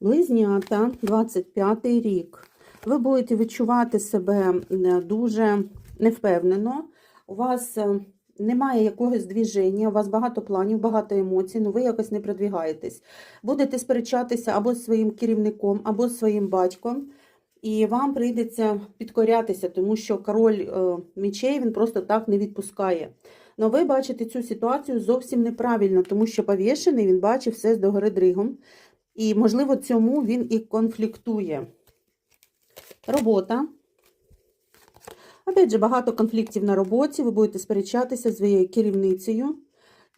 Близнята, 25 рік. Ви будете відчувати себе дуже невпевнено. У вас е, немає якогось движення, у вас багато планів, багато емоцій, але ви якось не продвігаєтесь. Будете сперечатися або з своїм керівником, або з своїм батьком. І вам прийдеться підкорятися, тому що король е, мечей він просто так не відпускає. Но ви бачите цю ситуацію зовсім неправильно, тому що повішений він бачить все з догори дригом. І, можливо, цьому він і конфліктує. Робота. Опять же, багато конфліктів на роботі. Ви будете сперечатися з керівницею.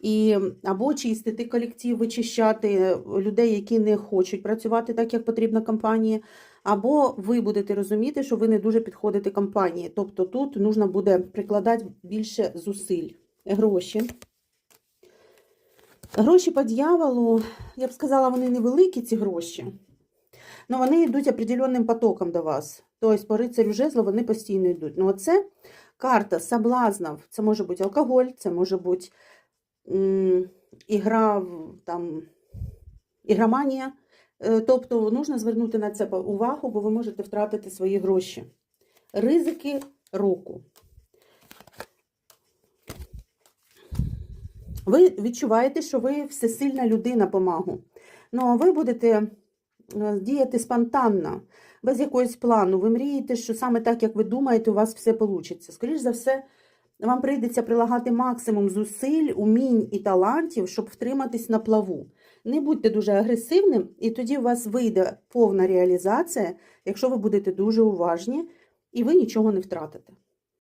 І або чистити колектив, вичищати людей, які не хочуть працювати так, як потрібно компанії, або ви будете розуміти, що ви не дуже підходите компанії. Тобто тут потрібно буде прикладати більше зусиль. Гроші. Гроші по дьяволу, я б сказала, вони невеликі, ці гроші. але вони йдуть определенним потоком до вас. Тобто, по рицарю жезла вони постійно йдуть. Ну, оце карта соблазнів. Це може бути алкоголь, це може бути м, ігра, там, ігроманія. Е, Тобто, потрібно звернути на це увагу, бо ви можете втратити свої гроші. Ризики року. Ви відчуваєте, що ви всесильна людина по. Ну, а ви будете е, діяти спонтанно, без якогось плану. Ви мрієте, що саме так, як ви думаєте, у вас все вийде. Скоріше за все, вам прийдеться прилагати максимум зусиль, умінь і талантів, щоб втриматись на плаву. Не будьте дуже агресивним, і тоді у вас вийде повна реалізація, якщо ви будете дуже уважні і ви нічого не втратите.